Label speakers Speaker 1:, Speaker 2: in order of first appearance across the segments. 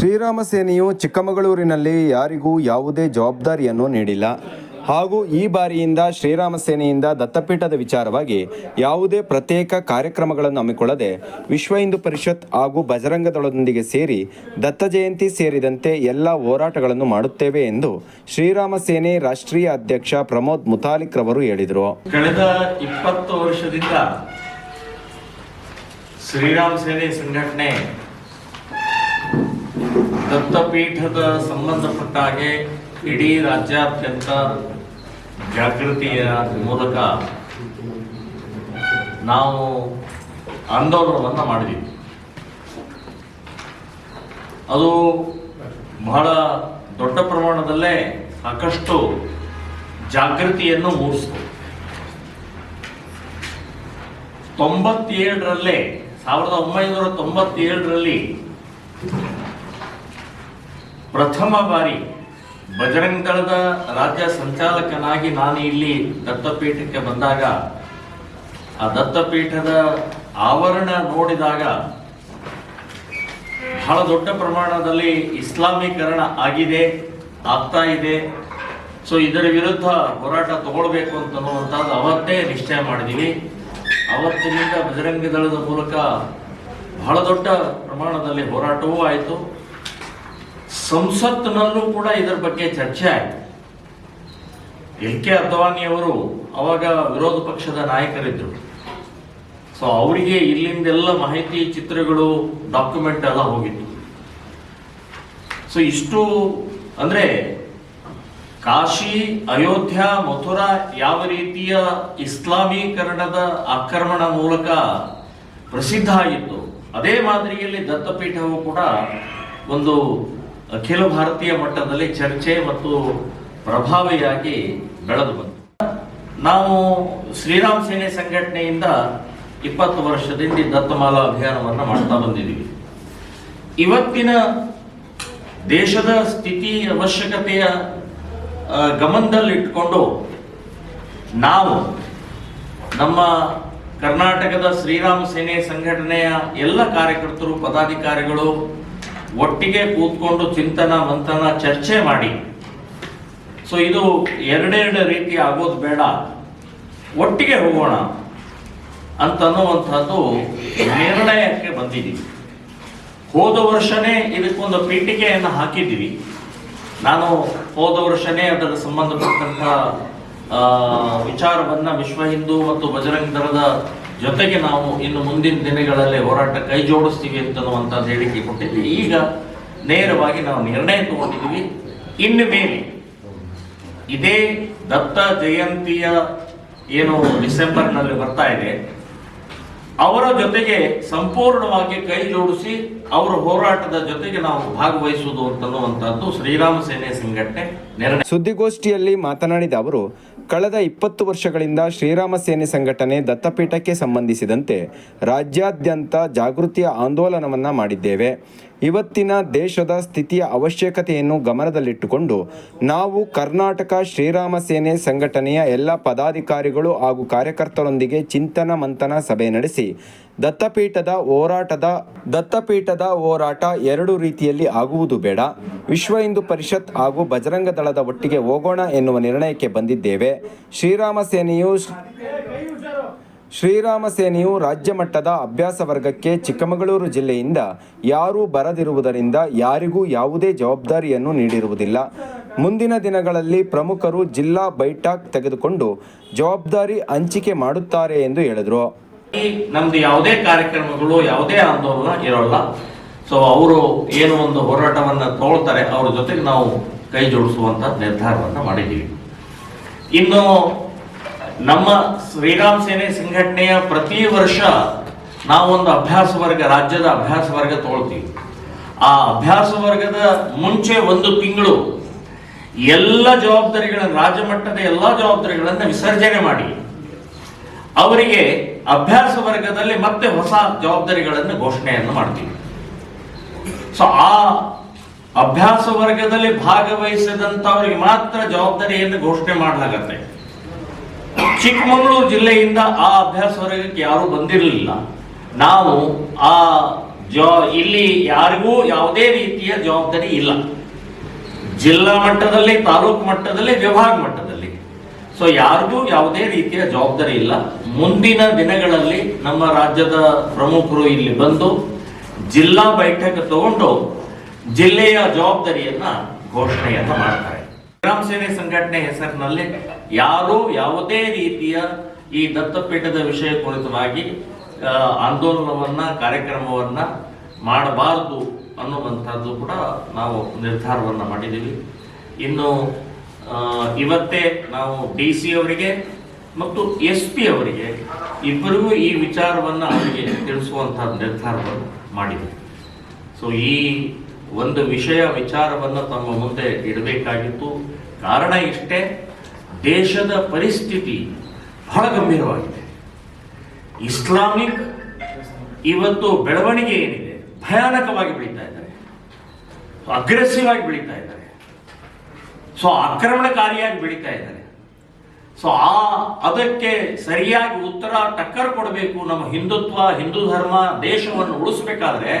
Speaker 1: ಶ್ರೀರಾಮ ಸೇನೆಯು ಚಿಕ್ಕಮಗಳೂರಿನಲ್ಲಿ ಯಾರಿಗೂ ಯಾವುದೇ ಜವಾಬ್ದಾರಿಯನ್ನು ನೀಡಿಲ್ಲ. ಹಾಗೂ ಈ ಬಾರಿಯಿಂದ ಶ್ರೀರಾಮ ಸೇನೆಯಿಂದ ದತ್ತಪೀಠದ ವಿಚಾರವಾಗಿ ಯಾವುದೇ ಪ್ರತ್ಯೇಕ ಕಾರ್ಯಕ್ರಮಗಳನ್ನು ಹಮ್ಮಿಕೊಳ್ಳದೆ ವಿಶ್ವ ಹಿಂದೂ ಪರಿಷತ್ ಹಾಗೂ ಬಜರಂಗದಳದೊಂದಿಗೆ ಸೇರಿ ದತ್ತ ಜಯಂತಿ ಸೇರಿದಂತೆ ಎಲ್ಲ ಹೋರಾಟಗಳನ್ನು ಮಾಡುತ್ತೇವೆ ಎಂದು ಶ್ರೀರಾಮ ಸೇನೆ ರಾಷ್ಟ್ರೀಯ ಅಧ್ಯಕ್ಷ ಪ್ರಮೋದ್ ಮುತಾಲಿಕ್ ರವರು ಹೇಳಿದರು.
Speaker 2: ಕಳೆದ ಇಪ್ಪತ್ತು ವರ್ಷದಿಂದ ಶ್ರೀರಾಮ ಸೇನೆ ಸಂಘಟನೆ ದತ್ತಪೀಠದ ಸಂಬಂಧಪಟ್ಟ ಹಾಗೆ ಇಡೀ ರಾಜ್ಯಾದ್ಯಂತ ಜಾಗೃತಿಯ ಮೂಲಕ ನಾವು ಆಂದೋಲನವನ್ನು ಮಾಡಿದ್ದೀವಿ ಅದು ಬಹಳ ದೊಡ್ಡ ಪ್ರಮಾಣದಲ್ಲೇ ಸಾಕಷ್ಟು ಜಾಗೃತಿಯನ್ನು ಮೂಡಿಸಿತು. ತೊಂಬತ್ತೇಳರಲ್ಲೇ, ಸಾವಿರದ ಒಂಬೈನೂರ ತೊಂಬತ್ತೇಳರಲ್ಲಿ ಪ್ರಥಮ ಬಾರಿ ಬಜರಂಗ್ ದಳದ ರಾಜ್ಯ ಸಂಚಾಲಕನಾಗಿ ನಾನು ಇಲ್ಲಿ ದತ್ತಪೀಠಕ್ಕೆ ಬಂದಾಗ, ಆ ದತ್ತಪೀಠದ ಆವರಣ ನೋಡಿದಾಗ ಬಹಳ ದೊಡ್ಡ ಪ್ರಮಾಣದಲ್ಲಿ ಇಸ್ಲಾಮೀಕರಣ ಆಗಿದೆ, ಆಗ್ತಾ ಇದೆ. ಸೊ ಇದರ ವಿರುದ್ಧ ಹೋರಾಟ ತಗೊಳ್ಬೇಕು ಅಂತನ್ನುವಂಥದ್ದು ಅವತ್ತೇ ನಿಶ್ಚಯ ಮಾಡಿದೀವಿ. ಅವತ್ತಿನಿಂದ ಬಜರಂಗ ದಳದ ಮೂಲಕ ಬಹಳ ದೊಡ್ಡ ಪ್ರಮಾಣದಲ್ಲಿ ಹೋರಾಟವೂ ಆಯಿತು. ಸಂಸತ್ತಿನಲ್ಲೂ ಕೂಡ ಇದರ ಬಗ್ಗೆ ಚರ್ಚೆ ಆಯಿತು. ಎಲ್ ಕೆ ಅದ್ವಾನಿಯವರು ಅವಾಗ ವಿರೋಧ ಪಕ್ಷದ ನಾಯಕರಿದ್ದರು ಸೊ ಅವರಿಗೆ ಇಲ್ಲಿಂದೆಲ್ಲ ಮಾಹಿತಿ, ಚಿತ್ರಗಳು ಡಾಕ್ಯುಮೆಂಟ್ ಎಲ್ಲ ಹೋಗಿತ್ತು. ಸೊ ಇಷ್ಟು ಅಂದರೆ ಕಾಶಿ, ಅಯೋಧ್ಯ, ಮಥುರಾ ಯಾವ ರೀತಿಯ ಇಸ್ಲಾಮೀಕರಣದ ಆಕ್ರಮಣ ಮೂಲಕ ಪ್ರಸಿದ್ಧ ಆಗಿತ್ತು, ಅದೇ ಮಾದರಿಯಲ್ಲಿ ದತ್ತಪೀಠವು ಕೂಡ ಒಂದು ಅಖಿಲ ಭಾರತೀಯ ಮಟ್ಟದಲ್ಲಿ ಚರ್ಚೆ ಮತ್ತು ಪ್ರಭಾವಿಯಾಗಿ ಬೆಳೆದು ಬಂತು. ನಾವು ಶ್ರೀರಾಮ್ ಸೇನೆ ಸಂಘಟನೆಯಿಂದ ಇಪ್ಪತ್ತು ವರ್ಷದಿಂದ ದತ್ತಮಾಲಾ ಅಭಿಯಾನವನ್ನು ಮಾಡ್ತಾ ಬಂದಿದ್ದೀವಿ. ಇವತ್ತಿನ ದೇಶದ ಸ್ಥಿತಿ ಅವಶ್ಯಕತೆಯ ಗಮನದಲ್ಲಿಟ್ಕೊಂಡು ನಾವು ನಮ್ಮ ಕರ್ನಾಟಕದ ಶ್ರೀರಾಮ ಸೇನೆ ಸಂಘಟನೆಯ ಎಲ್ಲ ಕಾರ್ಯಕರ್ತರು, ಪದಾಧಿಕಾರಿಗಳು ಒಟ್ಟಿಗೆ ಕೂತ್ಕೊಂಡು ಚಿಂತನ ಮಂಥನ ಚರ್ಚೆ ಮಾಡಿ. ಸೊ ಇದು ಎರಡೆರಡು ರೀತಿ ಆಗೋದು ಬೇಡ. ಒಟ್ಟಿಗೆ ಹೋಗೋಣ ಅಂತನ್ನುವಂಥದ್ದು ನಿರ್ಣಯಕ್ಕೆ ಬಂದಿದ್ದೀವಿ. ಹೋದ ವರ್ಷನೇ ಇದಕ್ಕೊಂದು ಪೀಠಿಕೆಯನ್ನು ಹಾಕಿದ್ದೀವಿ. ನಾನು ಹೋದ ವರ್ಷನೇ ಅದರ ಸಂಬಂಧಪಟ್ಟಂತ ಆ, ವಿಚಾರವನ್ನ ವಿಶ್ವ ಹಿಂದೂ ಮತ್ತು ಬಜರಂಗ್ ದಳದ ಜೊತೆಗೆ ನಾವು ಇನ್ನು ಮುಂದಿನ ದಿನಗಳಲ್ಲಿ ಹೋರಾಟ ಕೈ ಜೋಡಿಸ್ತೀವಿ ಅಂತನ್ನುವಂಥದ್ದು ಹೇಳಿಕೆ ಕೊಟ್ಟಿದ್ವಿ. ಈಗ ನೇರವಾಗಿ ನಾವು ನಿರ್ಣಯ ತಗೊಂಡಿದ್ವಿ ಇನ್ನು ಮೇಲೆ ಇದೇ ದತ್ತ ಜಯಂತಿಯ ಏನು ಡಿಸೆಂಬರ್ನಲ್ಲಿ ಬರ್ತಾ ಇದೆ. ಅವರ ಜೊತೆಗೆ ಸಂಪೂರ್ಣವಾಗಿ ಕೈ ಜೋಡಿಸಿ ಅವರ ಹೋರಾಟದ ಜೊತೆಗೆ ನಾವು ಭಾಗವಹಿಸುವುದು ಅಂತನ್ನುವಂಥದ್ದು ಶ್ರೀರಾಮ ಸೇನೆ ಸಂಘಟನೆ.
Speaker 1: ಸುದ್ದಿಗೋಷ್ಠಿಯಲ್ಲಿ ಮಾತನಾಡಿದ ಅವರು, ಕಳೆದ ಇಪ್ಪತ್ತು ವರ್ಷಗಳಿಂದ ಶ್ರೀರಾಮ ಸೇನೆ ಸಂಘಟನೆ ದತ್ತಪೀಠಕ್ಕೆ ಸಂಬಂಧಿಸಿದಂತೆ ರಾಜ್ಯಾದ್ಯಂತ ಜಾಗೃತಿಯ ಆಂದೋಲನವನ್ನ ಮಾಡಿದ್ದೇವೆ. ಇವತ್ತಿನ ದೇಶದ ಸ್ಥಿತಿಯ ಅವಶ್ಯಕತೆಯನ್ನು ಗಮನದಲ್ಲಿಟ್ಟುಕೊಂಡು ನಾವು ಕರ್ನಾಟಕ ಶ್ರೀರಾಮ ಸೇನೆ ಸಂಘಟನೆಯ ಎಲ್ಲ ಪದಾಧಿಕಾರಿಗಳು ಹಾಗೂ ಕಾರ್ಯಕರ್ತರೊಂದಿಗೆ ಚಿಂತನ ಮಂಥನ ಸಭೆ ನಡೆಸಿ ದತ್ತಪೀಠದ ಹೋರಾಟದ, ದತ್ತಪೀಠದ ಹೋರಾಟ ಎರಡು ರೀತಿಯಲ್ಲಿ ಆಗುವುದು ಬೇಡ. ವಿಶ್ವ ಹಿಂದೂ ಪರಿಷತ್ ಹಾಗೂ ಬಜರಂಗ ದಳದ ಒಟ್ಟಿಗೆ ಹೋಗೋಣ ಎನ್ನುವ ನಿರ್ಣಯಕ್ಕೆ ಬಂದಿದ್ದೇವೆ. ಶ್ರೀರಾಮ ಸೇನೆಯು ಶ್ರೀರಾಮ ಸೇನೆಯು ರಾಜ್ಯ ಮಟ್ಟದ ಅಭ್ಯಾಸ ವರ್ಗಕ್ಕೆ ಚಿಕ್ಕಮಗಳೂರು ಜಿಲ್ಲೆಯಿಂದ ಯಾರೂ ಬರದಿರುವುದರಿಂದ ಯಾರಿಗೂ ಯಾವುದೇ ಜವಾಬ್ದಾರಿಯನ್ನು ನೀಡಿರುವುದಿಲ್ಲ. ಮುಂದಿನ ದಿನಗಳಲ್ಲಿ ಪ್ರಮುಖರು ಜಿಲ್ಲಾ ಬೈಠಾಕ್ ತೆಗೆದುಕೊಂಡು ಜವಾಬ್ದಾರಿ ಹಂಚಿಕೆ ಮಾಡುತ್ತಾರೆ ಎಂದು ಹೇಳಿದರು.
Speaker 2: ನಮ್ದು ಯಾವುದೇ ಕಾರ್ಯಕ್ರಮಗಳು, ಯಾವುದೇ ಆಂದೋಲನ ಇರೋಲ್ಲ. ಸೊ ಅವರು ಏನು ಒಂದು ಹೋರಾಟವನ್ನ ತಗೊಳ್ತಾರೆ, ಅವ್ರ ಜೊತೆಗೆ ನಾವು ಕೈ ಜೋಡಿಸುವಂತ ನಿರ್ಧಾರವನ್ನ ಮಾಡಿದ್ದೀವಿ. ಇನ್ನು ನಮ್ಮ ಶ್ರೀರಾಮ್ ಸೇನೆ ಸಂಘಟನೆಯ ಪ್ರತಿ ವರ್ಷ ನಾವೊಂದು ಅಭ್ಯಾಸ ವರ್ಗ, ರಾಜ್ಯದ ಅಭ್ಯಾಸ ವರ್ಗ ತಗೊಳ್ತೀವಿ. ಆ ಅಭ್ಯಾಸ ವರ್ಗದ ಮುಂಚೆ ಒಂದು ತಿಂಗಳು ಎಲ್ಲ ಜವಾಬ್ದಾರಿಗಳನ್ನ ರಾಜ್ಯ ಮಟ್ಟದ ಎಲ್ಲ ಜವಾಬ್ದಾರಿಗಳನ್ನು ವಿಸರ್ಜನೆ ಮಾಡಿ. ಅವರಿಗೆ ಅಭ್ಯಾಸ ವರ್ಗದಲ್ಲಿ ಮತ್ತೆ ಹೊಸ ಜವಾಬ್ದಾರಿಗಳನ್ನು ಘೋಷಣೆಯನ್ನು ಮಾಡ್ತೀವಿ. ಸೊ ಆ ಅಭ್ಯಾಸ ವರ್ಗದಲ್ಲಿ ಭಾಗವಹಿಸಿದಂತವರಿಗೆ ಮಾತ್ರ ಜವಾಬ್ದಾರಿಯನ್ನು ಘೋಷಣೆ ಮಾಡಲಾಗತ್ತೆ. ಚಿಕ್ಕಮಗಳೂರು ಜಿಲ್ಲೆಯಿಂದ ಆ ಅಭ್ಯಾಸ ವರ್ಗಕ್ಕೆ ಯಾರು ಬಂದಿರಲಿಲ್ಲ. ನಾವು ಆ ಜಾ, ಇಲ್ಲಿ ಯಾರಿಗೂ ಯಾವುದೇ ರೀತಿಯ ಜವಾಬ್ದಾರಿ ಇಲ್ಲ. ಜಿಲ್ಲಾ ಮಟ್ಟದಲ್ಲಿ, ತಾಲೂಕು ಮಟ್ಟದಲ್ಲಿ, ವಿಭಾಗ ಮಟ್ಟದಲ್ಲಿ. ಸೊ ಯಾರಿಗೂ ಯಾವುದೇ ರೀತಿಯ ಜವಾಬ್ದಾರಿ ಇಲ್ಲ. ಮುಂದಿನ ದಿನಗಳಲ್ಲಿ ನಮ್ಮ ರಾಜ್ಯದ ಪ್ರಮುಖರು ಇಲ್ಲಿ ಬಂದು ಜಿಲ್ಲಾ ಬೈಠಕ್ ತಗೊಂಡು ಜಿಲ್ಲೆಯ ಜವಾಬ್ದಾರಿಯನ್ನ ಘೋಷಣೆಯನ್ನ ಮಾಡ್ತಾರೆ. ಗ್ರಾಮ ಸೇನೆ ಸಂಘಟನೆ ಹೆಸರಿನಲ್ಲಿ ಯಾರು ಯಾವುದೇ ರೀತಿಯ ಈ ದತ್ತಪೀಠದ ವಿಷಯ ಕುರಿತವಾಗಿ ಆಂದೋಲನವನ್ನ, ಕಾರ್ಯಕ್ರಮವನ್ನ ಮಾಡಬಾರದು ಅನ್ನುವಂಥದ್ದು ಕೂಡ ನಾವು ನಿರ್ಧಾರವನ್ನ ಮಾಡಿದ್ದೀವಿ. ಇನ್ನು ಇವತ್ತೇ ನಾವು ಡಿ ಸಿ ಅವರಿಗೆ ಮತ್ತು ಎಸ್ ಪಿ ಅವರಿಗೆ ಇಬ್ಬರಿಗೂ ಈ ವಿಚಾರವನ್ನು ಅವರಿಗೆ ತಿಳಿಸುವಂತಹ ನಿರ್ಧಾರವನ್ನು ಮಾಡಿದೆ ಸೊ ಈ ಒಂದು ವಿಷಯ ವಿಚಾರವನ್ನು ತಮ್ಮ ಮುಂದೆ ಇಡಬೇಕಾಗಿತ್ತು. ಕಾರಣ ಇಷ್ಟೇ, ದೇಶದ ಪರಿಸ್ಥಿತಿ ಬಹಳ ಗಂಭೀರವಾಗಿದೆ. ಇಸ್ಲಾಮಿಕ್ ಇವತ್ತು ಬೆಳವಣಿಗೆ ಏನಿದೆ, ಭಯಾನಕವಾಗಿ ಬೆಳೀತಾ ಇದ್ದಾರೆ. ಅಗ್ರೆಸಿವ್ ಆಗಿ ಬೆಳೀತಾ ಇದ್ದಾರೆ. ಸೊ ಆಕ್ರಮಣಕಾರಿಯಾಗಿ ಬೆಳೀತಾ ಇದ್ದಾರೆ. ಸೊ ಆ ಅದಕ್ಕೆ ಸರಿಯಾಗಿ ಉತ್ತರ ಟಕ್ಕರ್ ಕೊಡಬೇಕು. ನಮ್ಮ ಹಿಂದುತ್ವ, ಹಿಂದೂ ಧರ್ಮ, ದೇಶವನ್ನು ಉಳಿಸಬೇಕಾದ್ರೆ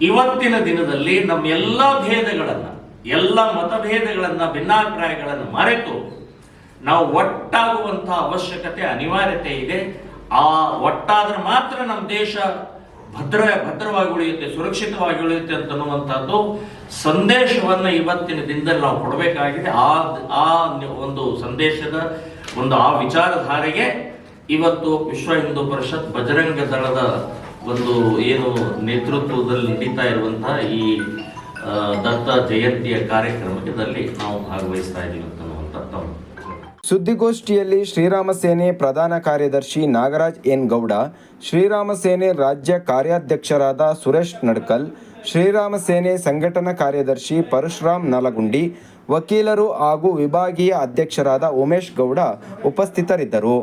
Speaker 2: ಇವತ್ತಿನ ದಿನದಲ್ಲಿ ನಮ್ಮ ಎಲ್ಲ ಭೇದಗಳನ್ನ, ಎಲ್ಲ ಮತಭೇದಗಳನ್ನ, ಭಿನ್ನಾಭಿಪ್ರಾಯಗಳನ್ನು ಮರೆತು ನಾವು ಒಟ್ಟಾಗುವಂತಹ ಅವಶ್ಯಕತೆ, ಅನಿವಾರ್ಯತೆ ಇದೆ. ಆ ಒಟ್ಟಾದ್ರೆ ಮಾತ್ರ ನಮ್ಮ ದೇಶ ಭದ್ರ ಭದ್ರವಾಗಿ ಉಳಿಯುತ್ತೆ ಸುರಕ್ಷಿತವಾಗಿ ಉಳಿಯುತ್ತೆ ಅಂತನ್ನುವಂಥದ್ದು ಸಂದೇಶವನ್ನ ಇವತ್ತಿನ ದಿನದಲ್ಲಿ ನಾವು ಕೊಡಬೇಕಾಗಿದೆ. ಆ ಆ ಒಂದು ಸಂದೇಶದ ಒಂದು ಆ ವಿಚಾರಧಾರೆಗೆ ಇವತ್ತು ವಿಶ್ವ ಹಿಂದೂ ಪರಿಷತ್ ಬಜರಂಗ ದಳದ ಒಂದು ಏನು ನೇತೃತ್ವದಲ್ಲಿ ನಡೀತಾ ಇರುವಂತಹ ಈ ದತ್ತ ಜಯಂತಿಯ ಕಾರ್ಯಕ್ರಮದಲ್ಲಿ ನಾವು ಭಾಗವಹಿಸ್ತಾ ಇದ್ದೀವಿ ಅಂತ ತಮ್ಮ
Speaker 1: ಸುದ್ದಿಗೋಷ್ಠಿಯಲ್ಲಿ ಶ್ರೀರಾಮ ಸೇನೆ ಪ್ರಧಾನ ಕಾರ್ಯದರ್ಶಿ ನಾಗರಾಜ್ ಎನ್ ಗೌಡ, ಶ್ರೀರಾಮ ಸೇನೆ ರಾಜ್ಯ ಕಾರ್ಯಾಧ್ಯಕ್ಷರಾದ ಸುರೇಶ್ ನಡ್ಕಲ್, ಶ್ರೀರಾಮ ಸೇನೆ ಸಂಘಟನಾ ಕಾರ್ಯದರ್ಶಿ ಪರಶುರಾಮ್ ನಲಗುಂಡಿ, ವಕೀಲರು ಹಾಗೂ ವಿಭಾಗೀಯ ಅಧ್ಯಕ್ಷರಾದ ಉಮೇಶ್ ಗೌಡ ಉಪಸ್ಥಿತರಿದ್ದರು.